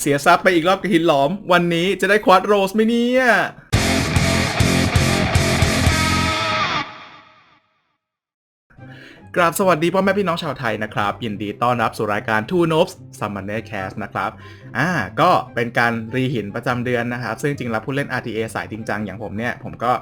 เสียซับไปอีกรอบกับหินหลอม วันนี้จะได้ควอดโรสไหมเนี่ย กราบสวัสดีพ่อแม่พี่น้องชาวไทยนะครับ ยินดีต้อนรับสู่รายการ Two Nobs Summoner Cast นะครับ อ่าก็เป็นการรีหินประจำเดือนนะครับ ซึ่งจริงแล้วผู้เล่น RTA สายจริงจังอย่างผมเนี่ย ผมก็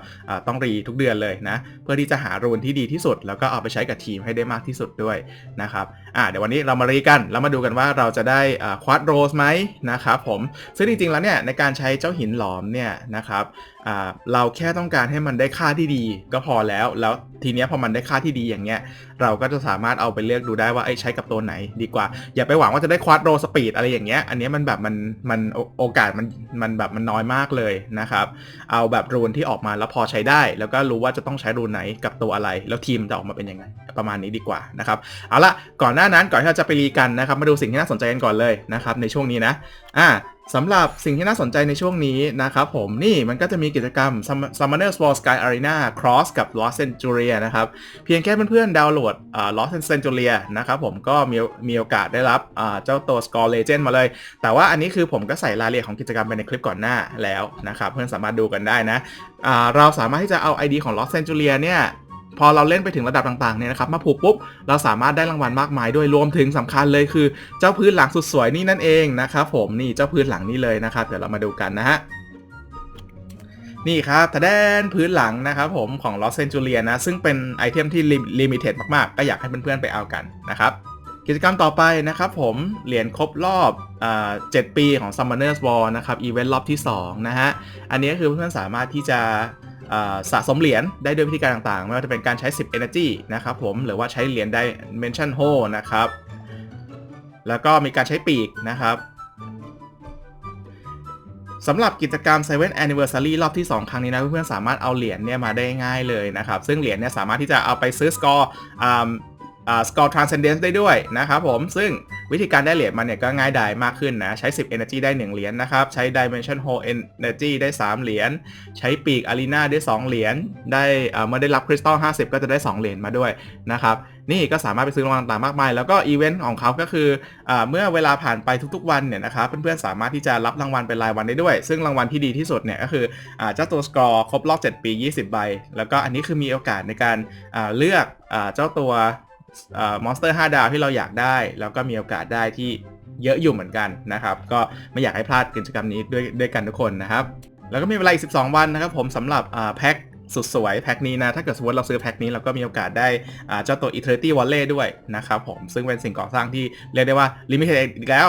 ต้องรีทุกเดือนเลยนะ เพื่อที่จะหารูนที่ดีที่สุด แล้วก็เอาไปใช้กับทีมให้ได้มากที่สุดด้วยนะครับอ่าเดี๋ยววันนี้เรามารีกัน แล้วมาดูกันว่าเราจะได้ควอดโรสไหมนะครับผม ซึ่งจริงๆแล้วเนี่ยในการใช้เจ้าหินหลอมเนี่ยนะครับอ่าเราแค่ต้องการให้มันได้ค่าที่ดีก็พอแล้ว แล้วทีเนี้ยพอมันได้ค่าที่ดีอย่างเงี้ย เราก็จะสามารถเอาไปเลือกดูได้ว่าไอ้ใช้กับตัวไหนดีกว่า อย่าไปหวังว่าจะได้ควอดโรสปีดอะไรอย่างเงี้ย อันนี้ยมันแบบมันมันโอโอกาสมันมันแบบมันน้อยมากเลยนะครับ เอาแบบรูนที่ออกมาแล้วพอใช้ได้ แล้วก็รู้ว่าจะต้องใช้รูนไหนกับตัวอะไร แล้วทีมจะออกมาเป็นยังไง ประมาณนี้ดีกว่านะครับ เอาละก่อนหน้านั้นก่อนที่เราจะไปรีกันนะครับ มาดูสิ่งที่น่าสนใจกันก่อนเลยนะครับในช่วงนี้นะอ่า สำหรับสิ่งที่น่าสนใจในช่วงนี้นะครับผมนี่มันก็จะมีกิจกรรม Summoners War Sky Arena Cross กับ Lost Centuria นะครับ เพียงแค่เพื่อนๆดาวน์โหลดอ่า Lost Centuria นะครับผมก็มีมีโอกาสได้รับเจ้าตัว Score Legend มาเลย แต่ว่าอันนี้คือผมก็ใส่รายละเอียดของกิจกรรมไปในคลิปก่อนหน้าแล้วนะครับ เพื่อนสามารถดูกันได้นะเราสามารถที่จะเอา ID ของ Lost Centuria เนี่ย พอเราเล่นไปถึงระดับต่างๆเนี่ยนะครับมาผูกปุ๊บเราสามารถได้รางวัลมากมายด้วยรวมถึงสำคัญเลยคือ เจ้าพื้นหลังสุดสวยนี่นั่นเองนะครับผมนี่เจ้าพื้นหลังนี่เลยนะครับเดี๋ยวเรามาดูกันนะฮะนี่ครับทะแดนพื้นหลังนะครับผมของ Lost Centuria นะ ซึ่งเป็นไอเทมที่ลิมิเต็ดมากๆ ก็อยากให้เพื่อนๆไปเอากันนะครับกิจกรรมต่อไปนะครับผม เหรียญครบรอบอ่า7ปีของ Summoner's War นะครับ อีเวนต์รอบที่ 2 นะฮะ อันนี้คือเพื่อนๆสามารถที่จะ สะสมเหรียญได้ด้วยวิธีการต่างๆ ไม่ว่าจะเป็นการใช้ 10 Energy นะครับผม หรือว่าใช้เหรียญ Dimension h o นะครับ แล้วก็มีการใช้ปีกนะครับสำหรับกิจกรรม 7 Anniversary รอบที่ 2 ครั้งนี้นะเพื่อนๆสามารถเอาเหรียญเนี่ยมาได้ง่ายเลยนะครับ ซึ่งเหรียญเนี่ยสามารถที่จะเอาไปซื้อสกอร์ สกอร์ transcendence ได้ด้วยนะครับผม ซึ่งวิธีการได้เหรียญมันเนี่ยก็ง่ายดายมากขึ้นนะ ใช้ 10 energy ได้ 1 เหรียญนะครับ ใช้ dimension hole energy ได้ 3 เหรียญ ใช้ปีก arena ได้ 2 เหรียญ ได้เมื่อได้รับคริสตัล50 ก็จะได้ 2 เหรียญมาด้วยนะครับ นี่ก็สามารถไปซื้อรางวัลต่างๆมากมาย แล้วก็อีเวนต์ของเขาก็คืออเมื่อเวลาผ่านไปทุกๆวันเนี่ยนะครับเพื่อนๆสามารถที่จะรับรางวัลเป็นรายวันได้ด้วย ซึ่งรางวัลที่ดีที่สุดเนี่ยก็คืออเจ้าตัวสกอร์ครบรอบ 7 ปี 20 ใบ แล้วก็อันนี้คือมีโอกาสในการเลือกเจ้าตัว มอนสเตอร์5ดาวที่เราอยากได้ แล้วก็มีโอกาสได้ที่เยอะอยู่เหมือนกันนะครับ ก็ไม่อยากให้พลาดกิจกรรมนี้ด้วยด้วยกันทุกคนนะครับ แล้วก็มีเวลาอีก 12 วันนะครับผมสำหรับแพ็คสุดสวยแพ็คนี้นะ ถ้าเกิดสมมติเราซื้อแพ็คนี้เราก็มีโอกาสได้เจ้าตัว Eternity Wallet ด้วยนะครับผมซึ่งเป็นสิ่งก่อสร้างที่เรียกได้ว่า Limited อีกแล้ว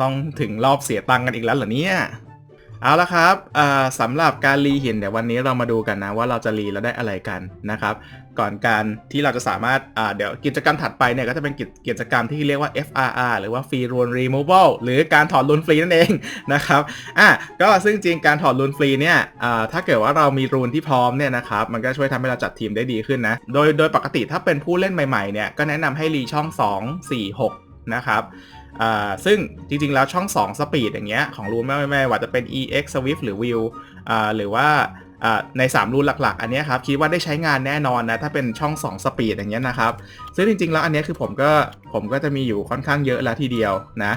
ต้องถึงรอบเสียตังค์กันอีกแล้วเหรอเนี่ยเอาละครับสำหรับการรีหินเดี๋ยววันนี้เรามาดูกันนะว่าเราจะรีแล้วได้อะไรกันนะครับ ก่อนการที่เราจะสามารถอ่าเดี๋ยวกิจกรรมถัดไปเนี่ยก็จะเป็นกิจกิจกรรมที่เรียกว่า FRR หรือว่า Free Run Removal หรือการถอดรูนฟรีนั่นเองนะครับอะก็ซึ่งจริงการถอดรูนฟรีเนี่ยอ่าถ้าเกิดว่าเรามีรูนที่พร้อมเนี่ยนะครับมันก็ช่วยทำให้เราจัดทีมได้ดีขึ้นนะโดยโดยปกติถ้าเป็นผู้เล่นใหม่ๆเนี่ยก็แนะนำให้รีช่อง 2 4 6 นะครับอ่าซึ่งจริงๆ แล้วช่อง 2 สปีดอย่างเงี้ยของรูนไม่ไม่ไม่ว่าจะเป็น EX Swift หรือ Will อ่าหรือว่า ใน 3 รูนหลักๆ อันนี้ครับคิดว่าได้ใช้งานแน่นอนนะ ถ้าเป็นช่อง 2 สปีดอย่างเงี้ยนะครับซึ่งจริงๆ แล้วอันนี้คือผมก็ผมก็จะมีอยู่ค่อนข้างเยอะแล้วทีเดียวนะ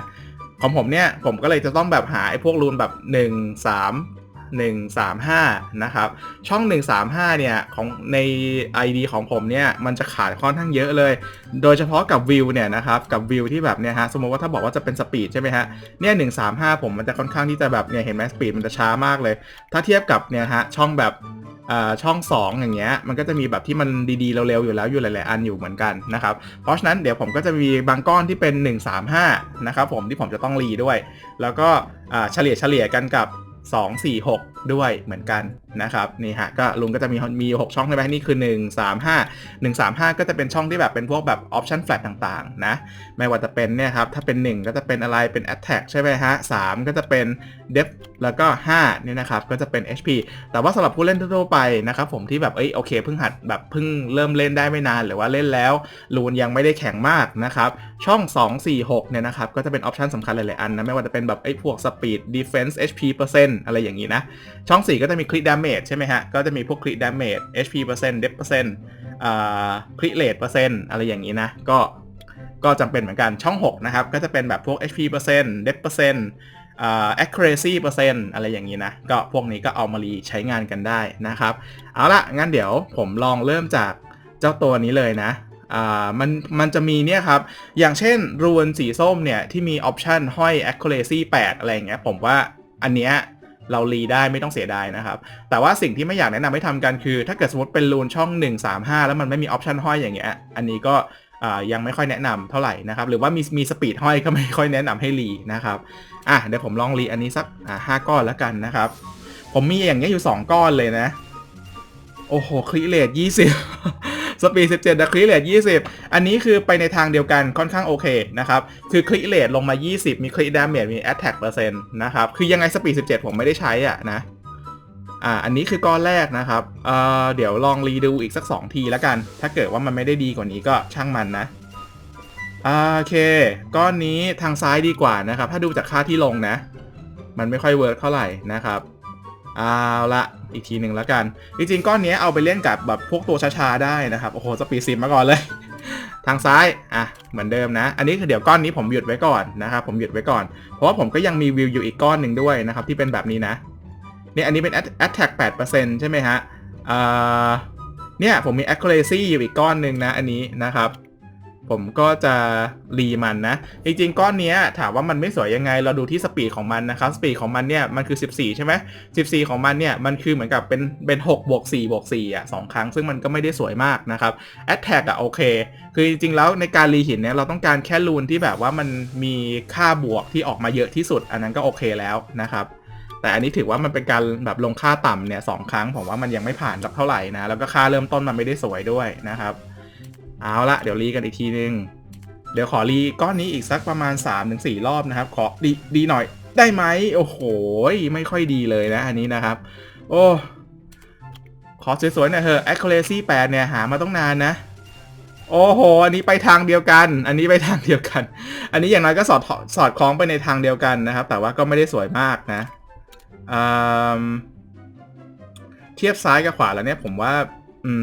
ของผมเนี่ยผมก็เลยจะต้องแบบหาไอ้พวกรูนแบบ 1 3 1 3 5 นะครับ ช่อง 135 เนี่ย ของใน ID ของผมเนี่ย มันจะขาดค่อนข้างเยอะเลย โดยเฉพาะกับวิวเนี่ยนะครับ กับวิวที่แบบเนี่ยฮะ สมมติว่าถ้าบอกว่าจะเป็นสปีดใช่ไหมฮะ เนี่ย 135 ผมมันจะค่อนข้างที่จะแบบเนี่ยเห็นไหมสปีดมันจะช้ามากเลย ถ้าเทียบกับเนี่ยฮะ ช่องแบบอ่าช่อง 2 อย่างเงี้ยมันก็จะมีแบบที่มันดีๆเร็วๆอยู่แล้วอยู่หลายๆอันอยู่เหมือนกันนะครับเพราะฉะนั้นเดี๋ยวผมก็จะมีบางก้อนที่เป็น 135 นะครับผมที่ผมจะต้องรีด้วย แล้วก็อ่าเฉลี่ยเฉลี่ยกันกับ 2 4 6 ด้วยเหมือนกัน นะครับนี่ฮะก็ลุงก็จะมีมี 6 ช่องใช่ไหมนี่คือ 1 3 5 1 3 5 ก็จะเป็นช่องที่แบบเป็นพวกแบบออปชั่นแฟลตต่างๆนะไม่ว่าจะเป็นเนี่ยครับถ้าเป็น 1 ก็จะเป็นอะไรเป็น attack ใช่ไหมฮะ3ก็จะเป็น d e p แล้วก็5เนี่ยนะครับก็จะเป็น HP แต่ว่าสำหรับผู้เล่นทั่วไปนะครับผมที่แบบเอ้ยโอเคเพิ่งหัดแบบเพิ่งเริ่มเล่นได้ไม่นานหรือว่าเล่นแล้วรูนยังไม่ได้แข็งมากนะครับช่อง 2 4 6เนี่ยนะครับก็จะเป็นออปชันสำคัญหลายๆอันนะไม่ว่าจะเป็นแบบไอ้พวก speed defense HP เปอร์เซ็นต์อะไรอย่างนี้นะช่อง 4 ก็จะมี crit damage ใช่ไหมฮะ ก็จะมีพวก crit damage HP เปอร์เซ็นต์ depth เปอร์เซ็นต์อ่า crit rate เปอร์เซ็นต์อะไรอย่างนี้นะ ก็ก็จำเป็นเหมือนกันช่อง 6 นะครับ ก็จะเป็นแบบพวก HP เปอร์เซ็นต์ Depth เปอร์เซ็นต์ accuracy เปอร์เซ็นต์อะไรอย่างนี้นะ ก็พวกนี้ก็เอามารีใช้งานกันได้นะครับ เอาละงั้นเดี๋ยวผมลองเริ่มจากเจ้าตัวนี้เลยนะอ่ามันมันจะมีเนี่ยครับ อย่างเช่นรูนสีส้มเนี่ย ที่มีออปชันห้อย accuracy 8 อะไรอย่างเงี้ยผมว่าอันเนี้ย เรารีได้ไม่ต้องเสียดายนะครับ แต่ว่าสิ่งที่ไม่อยากแนะนำให้ทำกันคือ ถ้าเกิดสมมติเป็นรูนช่อง 1 3 5 แล้วมันไม่มีออปชันห้อยอย่างเงี้ยอันนี้ก็ยังไม่ค่อยแนะนำเท่าไหร่นะครับ หรือว่ามีมีสปีดห้อยก็ไม่ค่อยแนะนำให้รีนะครับอะเดี๋ยวผมลองรีอันนี้สักห้าก้อนแล้วกันนะครับ ผมมีอย่างเงี้ยอยู่ 2 ก้อนเลยนะ โอ้โห คลิเลต20สปีด17แต่คลิเลต20 อันนี้คือไปในทางเดียวกันค่อนข้างโอเคนะครับ คือคลิเลตลงมา 20 มีคลิดาเมจมีแอตแทกเปอร์เซ็นต์นะครับ คือยังไงสปีด17 ผมไม่ได้ใช้อะนะ อ่า อันนี้คือก้อนแรกนะครับเอ่อเดี๋ยวลองรีดูอีกสัก 2 ทีแล้วกัน ถ้าเกิดว่ามันไม่ได้ดีกว่านี้ก็ช่างมันนะโอเค ก้อนนี้ทางซ้ายดีกว่านะครับ ถ้าดูจากค่าที่ลงนะ มันไม่ค่อยเวิร์กเท่าไหร่นะครับ เอาละอีกทีหนึ่งแล้วกัน จริงๆก้อนนี้เอาไปเล่นกับแบบพวกตัวช้าๆได้นะครับ โอ้โหสปีดซิมมาก่อนเลย ทางซ้าย อะ เหมือนเดิมนะ อันนี้คือเดี๋ยวก้อนนี้ผมหยุดไว้ก่อนนะครับ ผมหยุดไว้ก่อน เพราะว่าผมก็ยังมีวิวอยู่อีกก้อนหนึ่งด้วยนะครับ ที่เป็นแบบนี้นะ เนี่ยอันนี้เป็น attack 8%ใช่ไหมฮะ อ่า เนี่ยผมมี accuracy อยู่อีกก้อนหนึ่งนะ อันนี้นะครับ ผมก็จะรีมันนะ จริงๆ ก้อนนี้ถามว่ามันไม่สวยยังไง เราดูที่สปีดของมันนะครับ สปีดของมันเนี่ยมันคือ 14 ใช่ไหม14 ของมันเนี่ยมันคือเหมือนกับเป็นเป็น6บวก4บวก4อะสองครั้งซึ่งมันก็ไม่ได้สวยมากนะครับ Attack อะโอเค คือจริงๆ แล้วในการรีหินเนี่ยเราต้องการแค่รูนที่แบบว่ามันมีค่าบวกที่ออกมาเยอะที่สุด อันนั้นก็โอเคแล้วนะครับแต่อันนี้ถือว่ามันเป็นการแบบลงค่าต่ำเนี่ยสองครั้งผมว่ามันยังไม่ผ่านสักเท่าไหร่นะแล้วก็ค่าเริ่มต้นมันไม่ได้สวยด้วยนะครับ เอาละเดี๋ยวรีกันอีกทีนึง เดี๋ยวขอรีก้อนนี้อีกสักประมาณ 3-4 รอบนะครับ ขอดีดีหน่อยได้ไหมโอ้โห ไม่ค่อยดีเลยนะ อันนี้นะครับ โอ้ขอสวยๆหน่อยเถอะ accuracy 8 เนี่ย หามาต้องนานนะ โอ้โห อันนี้ไปทางเดียวกัน อันนี้ไปทางเดียวกัน อันนี้อย่างน้อยก็สอดสอดคล้องไปในทางเดียวกันนะครับ แต่ว่าก็ไม่ได้สวยมากนะเทียบซ้ายกับขวาแล้วเนี่ยผมว่า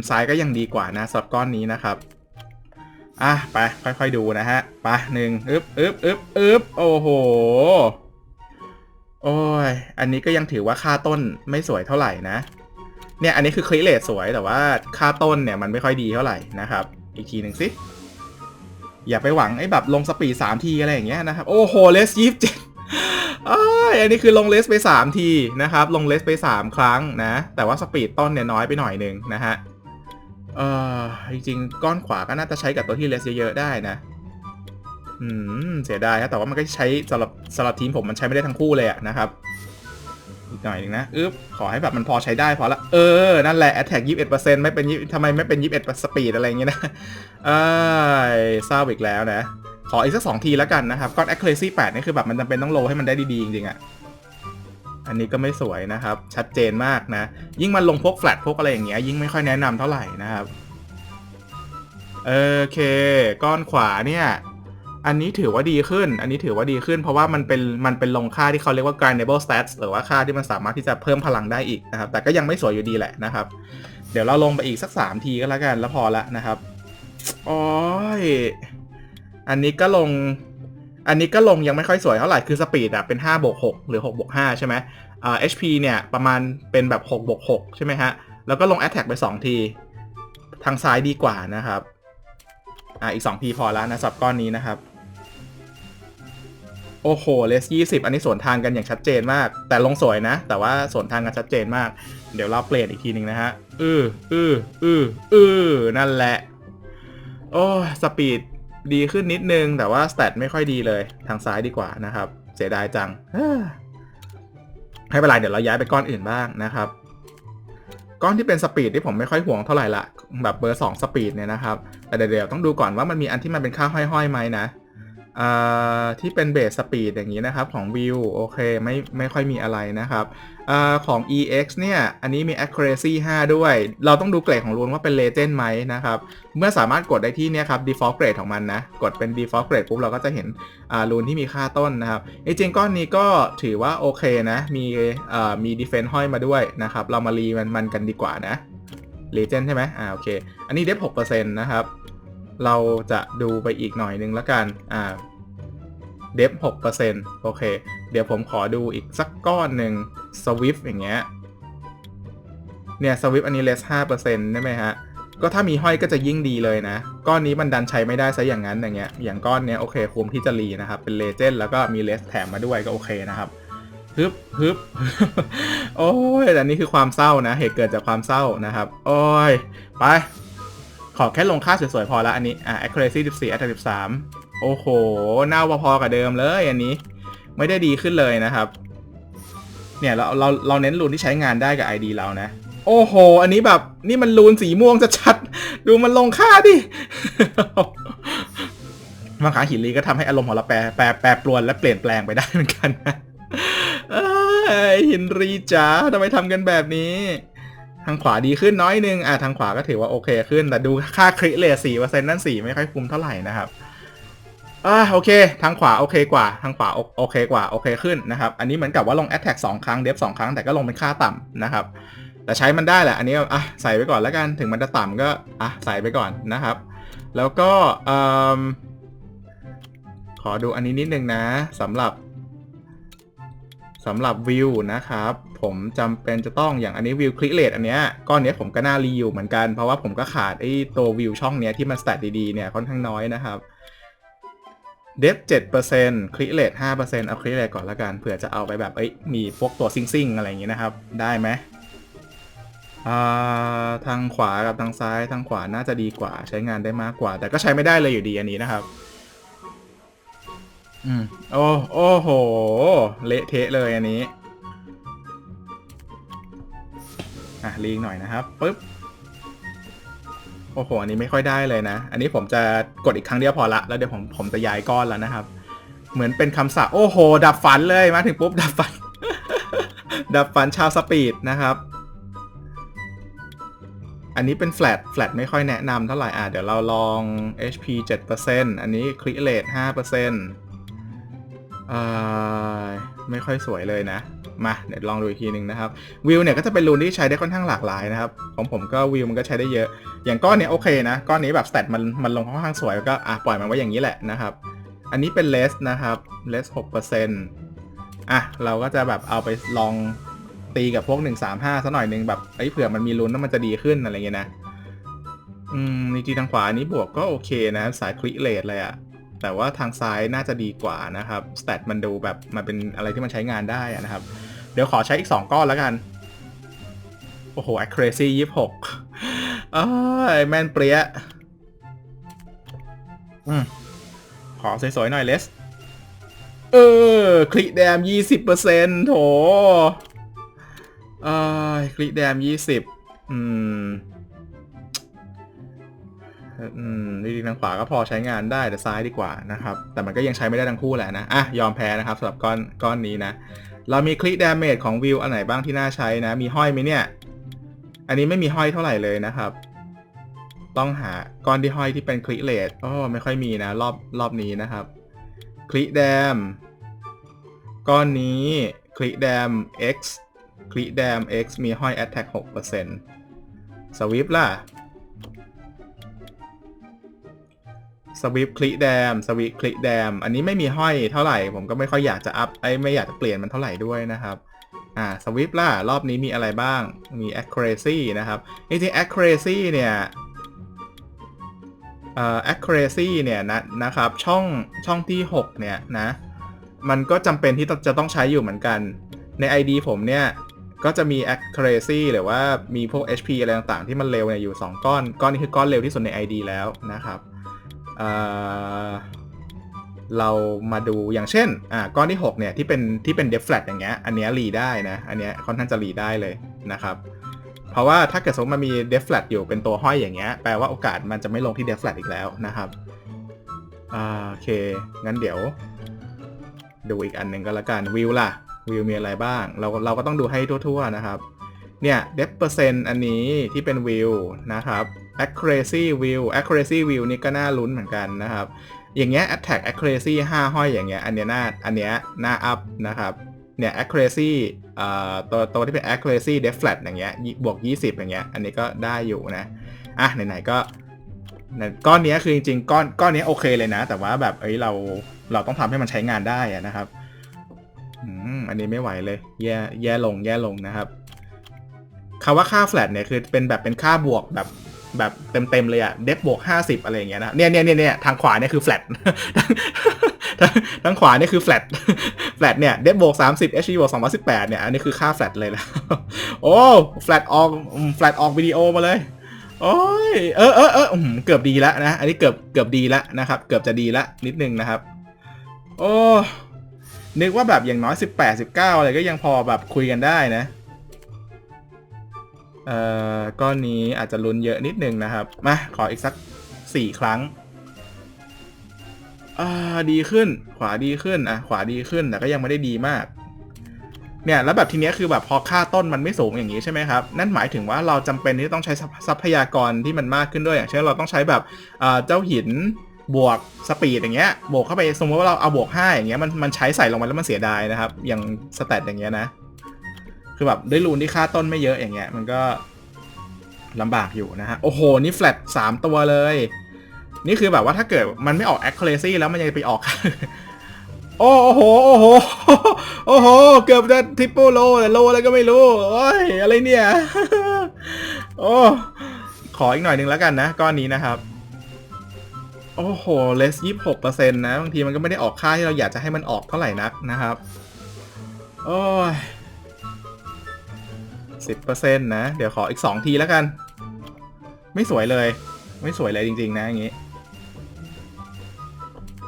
ซ้ายก็ยังดีกว่านะสำหรับก้อนนี้นะครับ อะไปค่อยๆดูนะฮะไปหนึ่งอึบอึบอึบอึบโอ้โห โอ้ย อันนี้ก็ยังถือว่าค่าต้นไม่สวยเท่าไหร่นะ เนี่ยอันนี้คือคลิเลตสวยแต่ว่าค่าต้นเนี่ยมันไม่ค่อยดีเท่าไหร่นะครับ อีกทีหนึ่งสิ อย่าไปหวังไอ้แบบลงสปีดสามทีอะไรอย่างเงี้ยนะครับ โอ้โหเลสยิบเจ็ดอันนี้คือลงเลสไป 3 ทีนะครับ ลงเลสไป 3 ครั้งนะ แต่ว่าสปีดต้นเนี่ยน้อยไปหน่อยหนึ่งนะฮะ เออจริงๆ ก้อนขวาก็น่าจะใช้กับตัวที่เลสเยอะๆได้นะ อืม เสียดายครับแต่ว่ามันก็ใช้สำหรับสำหรับทีมผมมันใช้ไม่ได้ทั้งคู่เลยอะนะครับ อีกหน่อยหนึงนะอึ๊บขอให้แบบมันพอใช้ได้พอละ เออ นั่นแหละ attack 21%ไม่เป็น20ทำไมไม่เป็น21 speed อะไรอย่างเงี้ยนะเอ้ยเศร้าอีกแล้วนะ ขออีกสักสองทีแล้วกันนะครับก้อน accuracy 8นี่คือแบบมันจำเป็นต้องโลให้มันได้ดีๆจริงๆอะ อันนี้ก็ไม่สวยนะครับ ชัดเจนมากนะ ยิ่งมันลงพวก flat พวกอะไรอย่างเงี้ยยิ่งไม่ค่อยแนะนำเท่าไหร่นะครับโอเค ก้อนขวาเนี่ย อันนี้ถือว่าดีขึ้น อันนี้ถือว่าดีขึ้น เพราะว่ามันเป็นมันเป็นลงค่าที่เขาเรียกว่า grindable stats หรือว่าค่าที่มันสามารถที่จะเพิ่มพลังได้อีกนะครับ แต่ก็ยังไม่สวยอยู่ดีแหละนะครับ เดี๋ยวเราลงไปอีกสัก 3 ทีก็แล้วกันแล้วพอละนะครับโอ้ยอันนี้ก็ลง อันนี้ก็ลงยังไม่ค่อยสวยเท่าไหร่คือสปีดอะเป็น5บวก6หรือ6บวก5ใช่ไหมอ่า HP เนี่ยประมาณเป็นแบบ6บวก6ใช่ไหมฮะ แล้วก็ลง attack ไป 2 ที ทางซ้ายดีกว่านะครับอ่าอีก 2 ทีพอแล้วนะสับก้อนนี้นะครับ โอ้โหเลส20อันนี้สวนทางกันอย่างชัดเจนมาก แต่ลงสวยนะ แต่ว่าสวนทางกันชัดเจนมาก เดี๋ยวเราเปลี่ยนอีกทีหนึ่งนะฮะอืออืออืออือนั่นแหละ โอ้สปีด ดีขึ้นนิดนึง แต่ว่าสเตตไม่ค่อยดีเลยทางซ้ายดีกว่านะครับ เสียดายจังเอ้ไม่เป็นไรเดี๋ยวเราย้ายไปก้อนอื่นบ้างนะครับ ก้อนที่เป็นสปีดที่ผมไม่ค่อยห่วงเท่าไหร่ละแบบเบอร์2สปีดเนี่ยนะครับแต่เดี๋ยวต้องดูก่อนว่ามันมีอันที่มันเป็นค่าห้อยๆไหมนะที่เป็นเบสสปีดอย่างนี้นะครับของวิวโอเคไม่ไม่ค่อยมีอะไรนะครับ อของ EX เนี่ย อันนี้มี accuracy 5 ด้วย เราต้องดูเกรดของรูนว่าเป็น legend ไหมนะครับ เมื่อสามารถกดได้ที่เนี่ยครับ default grade ของมันนะ กดเป็น default grade ปุ๊บ เราก็จะเห็นรูนที่มีค่าต้นนะครับจริงๆก้อนนี้ก็ถือว่าโอเคนะ มีมี defense ห้อยมาด้วยนะครับ เรามารีมันมันกันดีกว่านะ legend ใช่ไหมอ่าโอเค อันนี้เดฟ6%นะครับ เราจะดูไปอีกหน่อยนึงแล้วกันอ่าเดฟหกเปอร์เซ็นต์โอเค เดี๋ยวผมขอดูอีกสักก้อนหนึ่ง สวิฟอย่างเงี้ย เนี่ยสวิฟอันนี้เลสห้าเปอร์เซ็นต์ได้ไหมฮะ ก็ถ้ามีห้อยก็จะยิ่งดีเลยนะ ก้อนนี้มันดันใช้ไม่ได้ซะอย่างนั้นอย่างเงี้ย อย่างก้อนเนี้ยโอเคคุ้มที่จะรีนะครับ เป็นเลเจนด์แล้วก็มีเลสแถมมาด้วยก็โอเคนะครับฮึบฮึบโอ้ยแต่นี่คือความเศร้านะ เหตุเกิดจากความเศร้านะครับ โอ้ย ไป ขอแค่ลงค่าสวยๆพอละอันนี้ อะ accuracy 14 attack 13 โอ้โหน่าพอๆกับเดิมเลยอันนี้ ไม่ได้ดีขึ้นเลยนะครับ เนี่ยเราเราเราเน้นรูนที่ใช้งานได้กับ ID เรานะ โอ้โห อันนี้แบบนี่มันรูนสีม่วงจะชัด ดูมันลงค่าดิ บางครั้งหินลีก็ทำให้อารมณ์ของเราแปรแปรแปรปรวนและเปลี่ยนแปลงไปได้เหมือนกันนะหินรีจ้าทำไมทำกันแบบนี้ ทางขวาดีขึ้นน้อยนึงอะทางขวาก็ถือว่าโอเคขึ้น แต่ดูค่าคริเลสสี่เปอร์เซ็นต์นั่นสี่ไม่ค่อยคุ้มเท่าไหร่นะครับ อ่าโอเค ทางขวาโอเคกว่า ทางขวาโอเคกว่าโอเคขึ้นนะครับ อันนี้เหมือนกับว่าลง Attack 2ครั้งเดฟ2ครั้งแต่ก็ลงเป็นค่าต่ำนะครับ แต่ใช้มันได้แหละ อันนี้อะใส่ไปก่อนแล้วกันถึงมันจะต่ำก็อะใส่ไปก่อนนะครับ แล้วก็อขอดูอันนี้นิดนึงนะสำหรับสำหรับวิวนะครับ ผมจำเป็นจะต้องอย่างอันนี้วิวคลิกเลตอันเนี้ยก้อนเนี้ยผมก็น่ารีวิวเหมือนกันเพราะว่าผมก็ขาดไอ้ตัววิวช่องเนี้ยที่มันสแตทดีๆเนี่ยค่อนข้างน้อยนะครับ เดฟเจ็ดเปอร์เซ็นต์คลิเลทห้าเปอร์เซ็นต์เอาคลิเลทก่อนละกันเผื่อจะเอาไปแบบเอ้ยมีพวกตัวซิงซิงๆ อะไรอย่างงี้นะครับ ได้ไหมอ่าทางขวากับทางซ้ายทางขวาน่าจะดีกว่าใช้งานได้มากกว่า แต่ก็ใช้ไม่ได้เลยอยู่ดีอันนี้นะครับ อืมโอ้โอ้โห เละเทะเลยอันนี้ อะลีกหน่อยนะครับปึ๊บ อ้โห อันนี้ไม่ค่อยได้เลยนะ อันนี้ผมจะกดอีกครั้งเดียวพอละ แล้วเดี๋ยวผมผมจะย้ายก้อนแล้วนะครับ เหมือนเป็นคำสาปโอ้โห ดับฝันเลยมาถึงปุ๊บดับฝัน ดับฝันชาวสปีดนะครับ อันนี้เป็นแฟลตแฟลตไม่ค่อยแนะนำเท่าไหร่ อะ เดี๋ยวเราลอง HP 7%อันนี้ Click Rate 5%อ่าไม่ค่อยสวยเลยนะ มาเดี๋ยวลองดูอีกทีหนึ่งนะครับวิวเนี่ยก็จะเป็นรูนที่ใช้ได้ค่อนข้างหลากหลายนะครับของผมก็วิวมันก็ใช้ได้เยอะ อย่างก้อนเนี้ยโอเคนะก้อนนี้แบบสเตตมันมันลงค่อนข้างสวยก็อะปล่อยมันไว้อย่างนี้แหละนะครับอันนี้เป็นเลสนะครับเลส6%อะเราก็จะแบบเอาไปลองตีกับพวก 135ซะหน่อยหนึงแบบไอ้เผื่อมันมีลุ้นว่ามันจะดีขึ้นอะไรเงี้ยนะ อืมจริงทางขวาอันนี้บวกก็โอเคนะ สายคลิเลทเลยอะแต่ว่าทางซ้ายน่าจะดีกว่านะครับ สเตตมันดูแบบมันเป็นอะไรที่มันใช้งานได้นะครับ เดี๋ยวขอใช้อีก 2 ก้อนแล้วกัน โอ้โห accuracy 26อ้ายแม่นเปรี้ยอืมขอสวยๆหน่อยเลสเออ คลิกแดม20%โถเอ้ยคลิกแดม20อืมอืมจริงๆทางขวาก็พอใช้งานได้แต่ซ้ายดีกว่านะครับ แต่มันก็ยังใช้ไม่ได้ทั้งคู่แหละนะ อะ ยอมแพ้นะครับสำหรับก้อนก้อนนี้นะ เรามีคลิกดาเมจของวิวอันไหนบ้างที่น่าใช้นะ มีห้อยไหมเนี่ย อันนี้ไม่มีห้อยเท่าไหร่เลยนะครับ ต้องหาก้อนที่ห้อยที่เป็นคลิกเลดอ๋อไม่ค่อยมีนะ รอบรอบนี้นะครับ คลิกแดม ก้อนนี้คลิกแดม X คลิกแดม X มีห้อย Attack 6%สวิปล่ะ สวิปคลิแดมสวิปคลิแดมอันนี้ไม่มีห้อยเท่าไหร่ ผมก็ไม่ค่อยอยากจะอัพไอ้ไม่อยากจะเปลี่ยนมันเท่าไหร่ด้วยนะครับอ่าสวิปล่ะ รอบนี้มีอะไรบ้างมี accuracy นะครับจริงๆ accuracy เนี่ยเอ่อ accuracy เนี่ยนะนะครับช่องช่องที่ 6 เนี่ยนะ มันก็จำเป็นที่จะต้องใช้อยู่เหมือนกัน ใน ID ผมเนี่ย ก็จะมี accuracy หรือว่ามีพวก HP อะไรต่างๆ ที่มันเร็วเนี่ยอยู่ 2 ก้อน ก้อนนี้คือก้อนเร็วที่สุดใน ID แล้วนะครับ เรามาดูอย่างเช่นอ่าก้อนที่6เนี่ยที่เป็นที่เป็น def flat อย่างเงี้ยอันเนี้ยรีได้นะ อันเนี้ยค่อนข้างจะรีได้เลยนะครับ เพราะว่าถ้าเกิดสมมติมันมี def flat อยู่เป็นตัวห้อยอย่างเงี้ยแปลว่าโอกาสมันจะไม่ลงที่ def flat อีกแล้วนะครับอ่าโอเค งั้นเดี๋ยว ดูอีกอันหนึ่งก็แล้วกันวิวล่ะวิวมีอะไรบ้าง เราเราก็ต้องดูให้ทั่วๆนะครับเนี่ย depth percent อันนี้ที่เป็นวิวนะครับ accuracy view accuracy view นี่ก็น่าลุ้นเหมือนกันนะครับ อย่างเงี้ย attack accuracy 5 ห้อยอย่างเงี้ย อันเนี้ยน่า อันเนี้ยน่า up นะครับเนี่ย accuracy เอ่อตัวตัวที่เป็น accuracy depth flat อย่างเงี้ยบวก 20 อย่างเงี้ย อันนี้ก็ได้อยู่นะ อะ ไหนๆก็เนี่ยก้อนเนี้ยคือจริงๆ ก้อนก้อนเนี้ยโอเคเลยนะ แต่ว่าแบบเอ้ยเราเราต้องทำให้มันใช้งานได้ะนะครับอืมอันนี้ไม่ไหวเลย แย่แย่ลงแย่ลงนะครับคำว่าค่า flat เนี่ยคือเป็นแบบเป็นค่าบวกแบบ แบบเต็มๆเลยอะเดฟบวกห้าสิบอะไรอย่างเงี้ยนะเนี่ยเนี่ยเนี่ยเนี่ยทางขวาเนี่ยคือ flat ทางขวาเนี่ยคือ flat flat เนี่ยเดฟบวกสามสิบ h บวกสองร้อยสิบแปดเนี่ยอันนี้คือค่า flat เลยนะโอ้ flat ออก flat ออกวิดีโอมาเลยโอ้ยเออเออเอออืมเกือบดีแล้วนะอันนี้เกือบเกือบดีแล้วนะครับ เกือบจะดีแล้วนิดนึงนะครับ โอ้นึกว่าแบบอย่างน้อย 18 19 อะไรก็ยังพอแบบคุยกันได้นะ เอ่อก้อนนี้อาจจะลุ้นเยอะนิดนึงนะครับ มาขออีกสัก4ครั้งอ่าดีขึ้น ขวาดีขึ้นอะขวาดีขึ้นแต่ก็ยังไม่ได้ดีมาก เนี่ยแล้วแบบทีเนี้ยคือแบบพอค่าต้นมันไม่สูงอย่างนี้ใช่ไหมครับนั่นหมายถึงว่าเราจำเป็นที่ต้องใช้ทรัพยากรที่มันมากขึ้นด้วยอย่างเช่นเราต้องใช้แบบเอ่อเจ้าหินบวกสปีดอย่างเงี้ยบวกเข้าไปสมมติว่าเราเอาบวก5อย่างเงี้ยมันมันใช้ใส่ลงไปแล้วมันเสียดายนะครับ อย่างสแตทอย่างเงี้ยนะ คือแบบด้วยรูนที่ค่าต้นไม่เยอะอย่างเงี้ย มันก็ลำบากอยู่นะฮะ โอ้โห นี่แฟลตสามตัวเลย นี่คือแบบว่าถ้าเกิดมันไม่ออก accuracy แล้วมันยังไปออก โอ้โห โอ้โห โอ้โห เกือบจะทริปเปิลโลแต่โลอะไรก็ไม่รู้โอ้ยอะไรเนี่ย โอ้ขออีกหน่อยหนึ่งแล้วกันนะ ก้อนนี้นะครับ โอ้โหเลสยี่หกเปอร์เซ็นต์นะ บางทีมันก็ไม่ได้ออกค่าที่เราอยากจะให้มันออกเท่าไหร่นักนะครับ โอ้ย สิบเปอร์เซ็นต์นะ เดี๋ยวขออีกสองทีแล้วกัน ไม่สวยเลย ไม่สวยเลยจริง ๆ นะอย่างงี้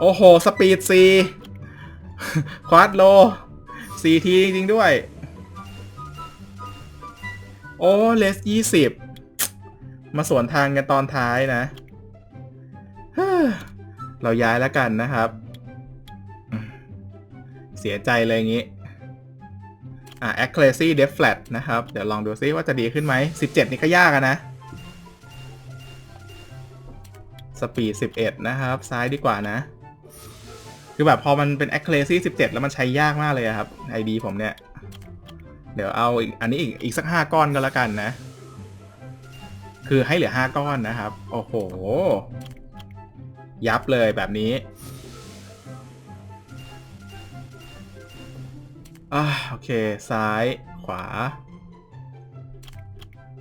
โอ้โห สปีดซีควาดโลสี่ทีจริง ๆ ด้วย โอ้เลสยี่สิบมาสวนทางกันตอนท้ายนะเราย้ายแล้วกันนะครับ เสียใจเลยอย่างงี้ อะ accuracy depth flat นะครับ เดี๋ยวลองดูซิว่าจะดีขึ้นไหม 17 นี่ก็ยากอะนะ speed 11 นะครับ ซ้ายดีกว่านะ คือแบบพอมันเป็น accuracy 17 แล้วมันใช้ยากมากเลยครับ ID ผมเนี่ย เดี๋ยวเอาอีกอันนี้อีกอีกสัก 5 ก้อนก็แล้วกันนะ คือให้เหลือ 5 ก้อนนะครับ โอ้โห ยับเลยแบบนี้ อ่าโอเค ซ้ายขวา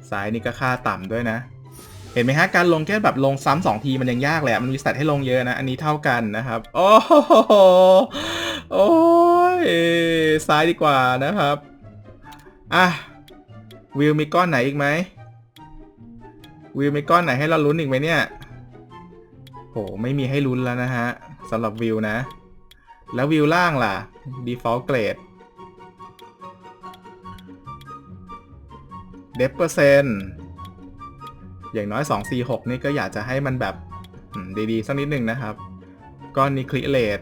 ซ้ายนี่ก็ค่าต่ำด้วยนะ เห็นไหมฮะ การลงแค่แบบลงซ้ำสองทีมันยังยากเลยอะมันมีสเตตให้ลงเยอะนะ อันนี้เท่ากันนะครับ โอ้โหโอ้ยซ้ายดีกว่านะครับ อะ วิวมีก้อนไหนอีกไหม วิวมีก้อนไหนให้เราลุ้นอีกไหมเนี่ยโหไม่มีให้ลุ้นแล้วนะฮะสำหรับวิวนะ แล้ววิวล่างล่ะ default grade เดฟเปอร์เซนต์อย่างน้อย 2 4 6 นี่ก็อยากจะให้มันแบบดีๆ สักนิดนึงนะครับ ก้อนนี้คลิเลต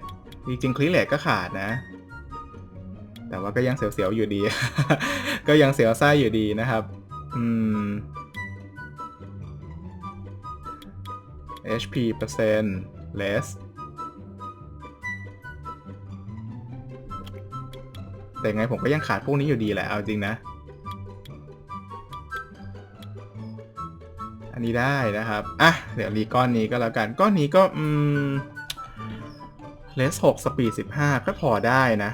จริงๆคลิเลตก็ขาดนะ แต่ว่าก็ยังเสียวๆอยู่ดี ก็ยังเสียวไส้อยู่ดีนะครับ อืม HP เปอร์เซ็นต์ less แต่ไงผมก็ยังขาดพวกนี้อยู่ดีแหละ เอาจริงนะ อันนี้ได้นะครับ อะ เดี๋ยวรีก้อนนี้ก็แล้วกัน ก้อนนี้ก็ อืม less 6 speed 15ก็พอได้นะ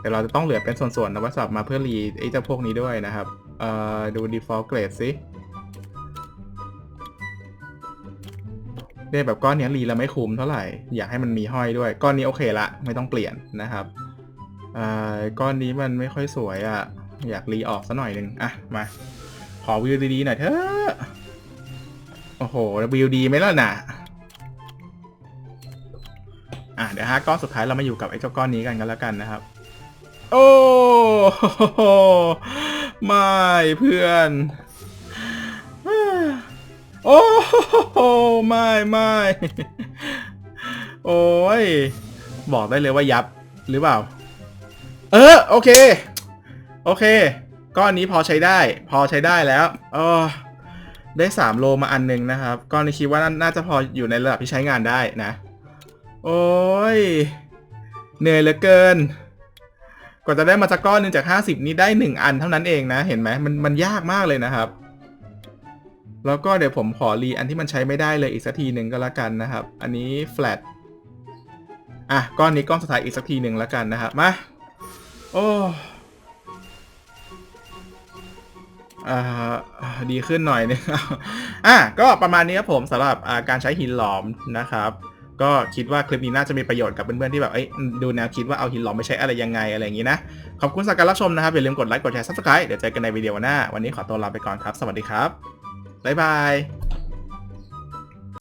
แต่เราจะต้องเหลือเป็นส่วนๆนะวัสดุมาเพื่อรีไอ้เจ้าพวกนี้ด้วยนะครับ เอ่อ ดู default grade สิเนี่ยแบบก้อนนี้รีแล้วไม่คุ้มเท่าไหร่ อยากให้มันมีห้อยด้วย ก้อนนี้โอเคละ ไม่ต้องเปลี่ยนนะครับอ่าก้อนนี้มันไม่ค่อยสวยอะ่ะ อยากรีออกซะหน่อยหนึง อะ มา ขอวิวดีๆหน่อยเถอะโอ้โหวิวดีไหมล่ะน่ะอะเดี๋ยวฮะก้อนสุดท้ายเรามาอยู่กับไอ้เจ้าก้อนนี้กันกันแล้วกันนะครับ โอ้โหไม่เพื่อนโอ้โหไม่ไม่โอ้ยบอกได้เลยว่ายับหรือเปล่า เออ โอเค โอเค ก้อนนี้พอใช้ได้ พอใช้ได้แล้วเออได้สามโลมาอันหนึงนะครับ ก้อนนี้คิดว่าน่าน่าจะพออยู่ในระดับที่ใช้งานได้นะ โอ้ยเหนื่อยเหลือเกิน กว่าจะได้มาจากก้อนหนึ่งจากห้าสิบนี้ได้หนึ่งอันเท่านั้นเองนะ เห็นไหมมันมันยากมากเลยนะครับ แล้วก็เดี๋ยวผมขอรีอันที่มันใช้ไม่ได้เลยอีกสักทีหนึ่งก็แล้วกันนะครับ อันนี้ flat อะก้อนนี้ก้อนสุดท้ายอีกสักทีหนึ่งแล้วกันนะครับมาโอ้ ดีขึ้นหน่อยนึงอะก็ประมาณนี้ครับผมสำหรับการใช้หินหลอมนะครับก็คิดว่าคลิปนี้น่าจะมีประโยชน์กับเพื่อนๆที่แบบเอ้ยดูแนวคิดว่าเอาหินหลอมไปใช้อะไรยังไงอะไรอย่างนี้นะ ขอบคุณสำหรับการรับชมนะครับ อย่าลืมกดไลค์กดแชร์ซับสไครต์เดี๋ยวเจอกันในวิดีโอหน้า วันนี้ขอตัวลาไปก่อนครับ สวัสดีครับ บ๊ายบาย